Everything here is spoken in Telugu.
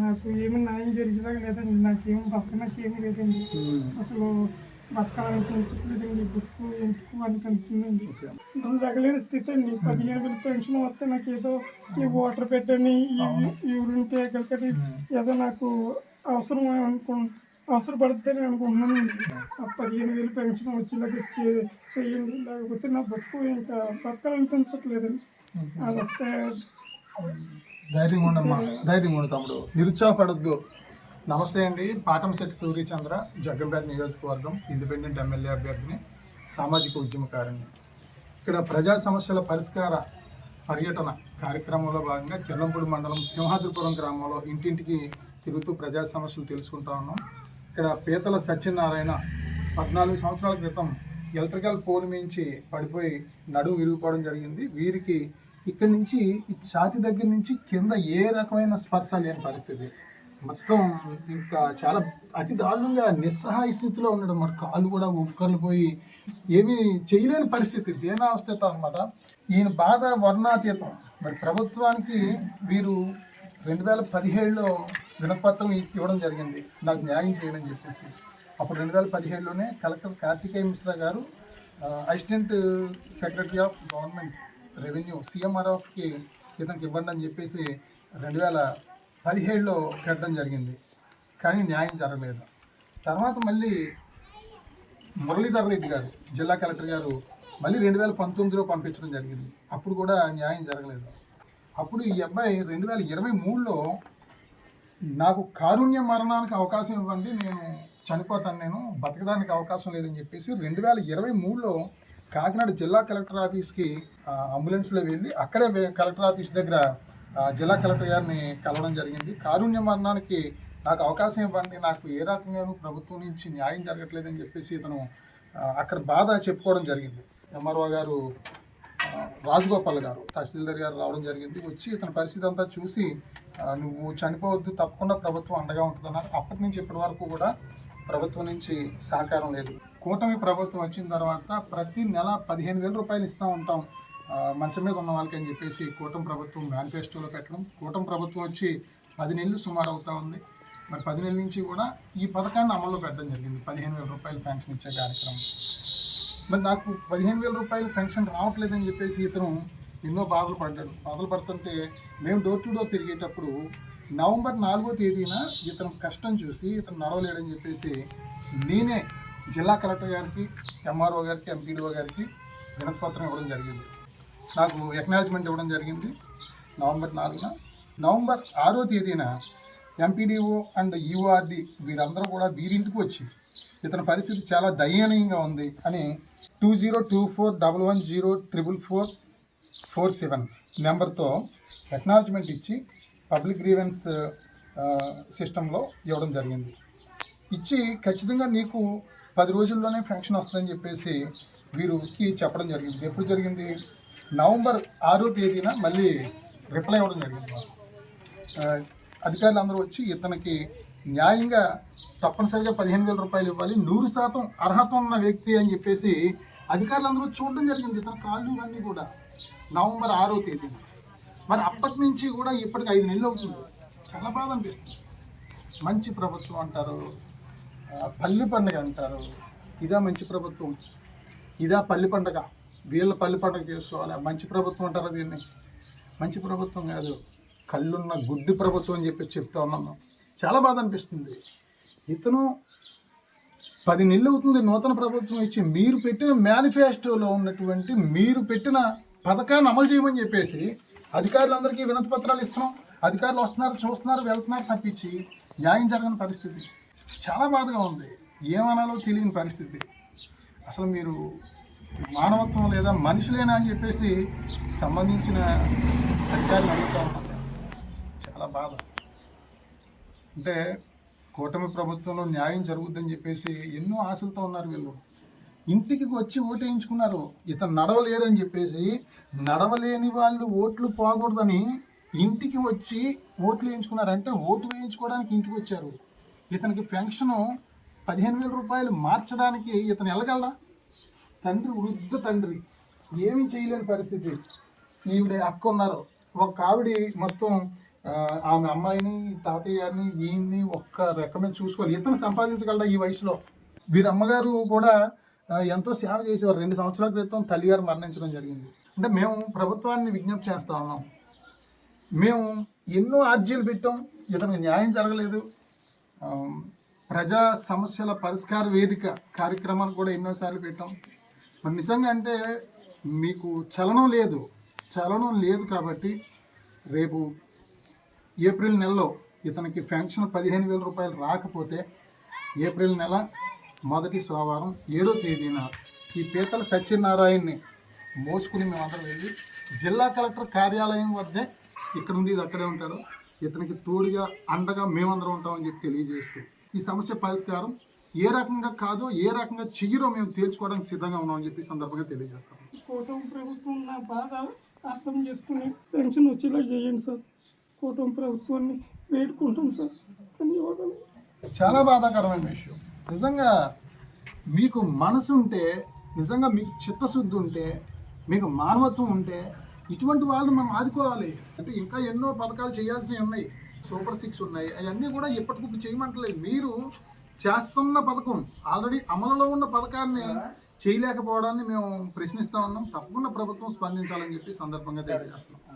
నాకు ఏమి న్యాయం జరిగేలా లేదండి నాకేం బతక నాకేమీ లేదండి. అసలు బతకాలనిపించట్లేదండి బతుకు ఎందుకు అనిపించిందండి నాకు తగలేని స్థితి అండి. పదిహేను వేలు పెన్షన్ వస్తే నాకు ఏదో ఈ వాటర్ పెట్టని ఈ యూరిన్ పేకలకని ఏదో నాకు అవసరం అనుకు అవసరపడుతుందని అనుకుంటున్నానండి. ఆ పదిహేను వేలు పెన్షన్ వచ్చేలాగా చేయండి. లేకపోతే నా బతుకు ఇంకా బతకాలనిపించట్లేదండి అదొక్క ధైర్యం ఉండమ్మా. ధైర్యం ఉండు తమ్ముడు. నిరుత్సాహపడద్దు. నమస్తే అండి. పాటంశెట్టి సూర్యచంద్ర జగ్గంపేట నియోజకవర్గం ఇండిపెండెంట్ ఎమ్మెల్యే అభ్యర్థిని సామాజిక ఉద్యమకారిణి ఇక్కడ ప్రజా సమస్యల పరిష్కార పర్యటన కార్యక్రమంలో భాగంగా చెల్లంపూడి మండలం సింహాద్రిపురం గ్రామంలో ఇంటింటికి తిరుగుతూ ప్రజా సమస్యలు తెలుసుకుంటా ఉన్నాం. ఇక్కడ పీతల సత్యనారాయణ పద్నాలుగు సంవత్సరాల క్రితం ఎలక్ట్రికల్ పోల్ మించి పడిపోయి నడుము విరిగిపోవడం జరిగింది. వీరికి ఇక్కడి నుంచి ఛాతి దగ్గర నుంచి కింద ఏ రకమైన స్పర్శ లేని పరిస్థితి. మొత్తం ఇంకా చాలా అతి దారుణంగా నిస్సహాయ స్థితిలో ఉండడం మరి కాళ్ళు కూడా ఉక్కర్లు పోయి ఏమీ చేయలేని పరిస్థితి దేనావస్థత అనమాట ఈయన బాధ వర్ణాతీతం. మరి ప్రభుత్వానికి వీరు రెండు వేల పదిహేడులో వినపత్రం ఇవ్వడం జరిగింది. నాకు న్యాయం చేయడం చెప్పేసి. అప్పుడు రెండు వేల పదిహేడులోనే కలెక్టర్ కార్తికేయ మిశ్రా గారు assistant secretary of government revenue సీఎంఆర్ఎఫ్కి ఇతనికి ఇవ్వండి అని చెప్పేసి రెండు వేల పదిహేడులో పెట్టడం జరిగింది. కానీ న్యాయం జరగలేదు. తర్వాత మళ్ళీ మురళీధర్ రెడ్డి గారు జిల్లా కలెక్టర్ గారు మళ్ళీ రెండు వేల పంతొమ్మిదిలో పంపించడం జరిగింది. అప్పుడు కూడా న్యాయం జరగలేదు. అప్పుడు ఈ అబ్బాయి రెండు వేల ఇరవై మూడులో నాకు కారుణ్య మరణానికి అవకాశం ఇవ్వండి నేను చనిపోతాను నేను బతకడానికి అవకాశం లేదని చెప్పేసి రెండు వేల ఇరవై మూడులో కాకినాడ జిల్లా కలెక్టర్ ఆఫీస్కి అంబులెన్స్లో వెళ్ళి అక్కడే కలెక్టర్ ఆఫీస్ దగ్గర జిల్లా కలెక్టర్ గారిని కలవడం జరిగింది. కారుణ్య మరణానికి నాకు అవకాశం ఇవ్వండి. నాకు ఏ రకంగానూ ప్రభుత్వం నుంచి న్యాయం జరగట్లేదని చెప్పేసి ఇతను అక్కడ బాధ చెప్పుకోవడం జరిగింది. ఎంఆర్ఓ గారు రాజగోపాల్ గారు తహసీల్దార్ గారు రావడం జరిగింది. వచ్చి ఇతని పరిస్థితి అంతా చూసి నువ్వు చనిపోవద్దు తప్పకుండా ప్రభుత్వం అండగా ఉంటుందన్నారు. అప్పటి నుంచి ఇప్పటి వరకు కూడా ప్రభుత్వం నుంచి సహకారం లేదు. కూటమి ప్రభుత్వం వచ్చిన తర్వాత ప్రతి నెల పదిహేను వేల రూపాయలు ఇస్తూ ఉంటాం. మంచం మీద ఉన్న వాళ్ళకి అని చెప్పేసి కూటమి ప్రభుత్వం మేనిఫెస్టోలో పెట్టడం. కూటమి ప్రభుత్వం వచ్చి పది నెలలు సుమారు అవుతా ఉంది. మరి పది నెలల నుంచి కూడా ఈ పథకాన్ని అమల్లో పెట్టడం జరిగింది. పదిహేను వేల రూపాయలు పెన్షన్ ఇచ్చే కార్యక్రమం. మరి నాకు పదిహేను వేల రూపాయలు పెన్షన్ రావట్లేదని చెప్పేసి ఇతను ఎన్నో బాధలు పడ్డాడు. బాధలు పడుతుంటే మేము డోర్ టు డోర్ తిరిగేటప్పుడు నవంబర్ నాలుగో తేదీన ఇతను కష్టం చూసి ఇతను నడవలేడని చెప్పేసి నేనే జిల్లా కలెక్టర్ గారికి ఎంఆర్ఓ గారికి ఎంపీడీఓ గారికి వినతిపత్రం ఇవ్వడం జరిగింది. నాకు ఎక్నాలజ్మెంట్ ఇవ్వడం జరిగింది. నవంబర్ నాలుగున. నవంబర్ ఆరో తేదీన ఎంపీడీఓ అండ్ యూఆర్డి వీరందరూ కూడా వీరింటికి వచ్చి ఇతని పరిస్థితి చాలా దయనీయంగా ఉంది అని two zero two four double one zero triple four four seven నెంబర్తో ఎక్నాలజ్మెంట్ ఇచ్చి పబ్లిక్ గ్రీవెన్స్ సిస్టంలో ఇవ్వడం జరిగింది. ఇచ్చి ఖచ్చితంగా నీకు పది రోజుల్లోనే ఫంక్షన్ వస్తుందని చెప్పేసి వీరికి చెప్పడం జరిగింది. ఎప్పుడు జరిగింది? నవంబర్ ఆరో తేదీన మళ్ళీ రిప్లై ఇవ్వడం జరిగింది. అధికారులు అందరూ వచ్చి ఇతనికి న్యాయంగా తప్పనిసరిగా పదిహేను వేల రూపాయలు ఇవ్వాలి నూరు శాతం అర్హత ఉన్న వ్యక్తి అని చెప్పేసి అధికారులు అందరూ చూడడం జరిగింది. ఇతర కాళ్ళు ఇవన్నీ కూడా నవంబర్ ఆరో తేదీ మరి అప్పటి నుంచి కూడా ఇప్పటికి ఐదు నెలలు అవుతుంది. చాలా బాధ అనిపిస్తుంది. మంచి ప్రభుత్వం అంటారు. పల్లి పండుగ అంటారు. ఇదా మంచి ప్రభుత్వం. ఇదా పల్లి పండుగ. వీళ్ళ పల్లి పండుగ చేసుకోవాలి. మంచి ప్రభుత్వం అంటారా దీన్ని? మంచి ప్రభుత్వం కాదు. కళ్ళున్న గుడ్డి ప్రభుత్వం అని చెప్పి చెప్తా ఉన్నాను చాలా బాధ అనిపిస్తుంది. ఇతను పది నెలలు అవుతుంది నూతన ప్రభుత్వం ఇచ్చి మీరు పెట్టిన మేనిఫెస్టోలో ఉన్నటువంటి మీరు పెట్టిన పథకాన్ని అమలు చేయమని చెప్పేసి అధికారులందరికీ వినతి పత్రాలు ఇస్తున్నాం. అధికారులు వస్తున్నారు చూస్తున్నారు వెళ్తున్నారు తప్పించి న్యాయం జరగని పరిస్థితి. చాలా బాధగా ఉంది. ఏమనాలో తెలియని పరిస్థితి. అసలు మీరు మానవత్వం లేదా మనుషులేనా అని చెప్పేసి సంబంధించిన అధికారులు అడుగుతా ఉన్నారు. చాలా బాధ. అంటే కూటమి ప్రభుత్వంలో న్యాయం జరుగుద్దని చెప్పేసి ఎన్నో ఆశలతో ఉన్నారు వీళ్ళు. ఇంటికి వచ్చి ఓటు వేయించుకున్నారు ఇతను నడవలేడని చెప్పేసి నడవలేని వాళ్ళు ఓట్లు పోకూడదని ఇంటికి వచ్చి ఓట్లు వేయించుకున్నారు అంటే ఓటు వేయించుకోవడానికి ఇంటికి వచ్చారు. ఇతనికి పెన్షను పదిహేను వేల రూపాయలు మార్చడానికి ఇతను వెళ్ళగలడా? తండ్రి వృద్ధ తండ్రి ఏమీ చేయలేని పరిస్థితి. ఈవిడ అక్క ఉన్నారు ఒక ఆవిడ మొత్తం ఆమె అమ్మాయిని తాతయ్య గారిని ఈయన్ని ఒక్క రకమే చూసుకోవాలి. ఇతను సంపాదించగలడా ఈ వయసులో? వీరి అమ్మగారు కూడా ఎంతో సేవ చేసేవారు. రెండు సంవత్సరాల క్రితం తల్లిగారు మరణించడం జరిగింది. అంటే మేము ప్రభుత్వాన్ని విజ్ఞప్తి చేస్తా ఉన్నాం. మేము ఎన్నో ఆర్జీలు పెట్టాం. ఇతనికి న్యాయం జరగలేదు. ప్రజా సమస్యల పరిష్కార వేదిక కార్యక్రమాలు కూడా ఎన్నోసార్లు పెట్టాం. మరి నిజంగా అంటే మీకు చలనం లేదు. చలనం లేదు కాబట్టి రేపు ఏప్రిల్ నెలలో ఇతనికి పెన్షన్ పదిహేను వేల రూపాయలు రాకపోతే ఏప్రిల్ నెల మొదటి సోమవారం ఏడో తేదీన ఈ పీతల సత్యనారాయణని మోసుకుని మేమందరం వెళ్ళి జిల్లా కలెక్టర్ కార్యాలయం వద్దే ఇక్కడ నుండి ఇది అక్కడే ఉంటారు. ఇతనికి తోడుగా అండగా మేమందరం ఉంటామని చెప్పి తెలియజేస్తూ ఈ సమస్య పరిష్కారం ఏ రకంగా కాదో ఏ రకంగా చెయ్యరో మేము తేల్చుకోవడానికి సిద్ధంగా ఉన్నామని చెప్పి సందర్భంగా తెలియజేస్తాం. కూటమి ప్రభుత్వం నా బాధ అర్థం చేసుకుని పెన్షన్ వచ్చేలా చేయండి సార్. కూటమి ప్రభుత్వాన్ని వేడుకుంటాం సార్. ధన్యవాదాలు. చాలా బాధాకరమైన విషయం. నిజంగా మీకు మనసు ఉంటే నిజంగా మీకు చిత్తశుద్ధి ఉంటే మీకు మానవత్వం ఉంటే ఇటువంటి వాళ్ళు మనం ఆదుకోవాలి. అంటే ఇంకా ఎన్నో పథకాలు చేయాల్సినవి ఉన్నాయి. సూపర్ సిక్స్ ఉన్నాయి. అవన్నీ కూడా ఇప్పటికప్పుడు చేయమంటలేదు. మీరు చేస్తున్న పథకం ఆల్రెడీ అమలులో ఉన్న పథకాన్ని చేయలేకపోవడాన్ని మేము ప్రశ్నిస్తా ఉన్నాం. తప్పకుండా ప్రభుత్వం స్పందించాలని చెప్పి సందర్భంగా తెలియజేస్తున్నాం.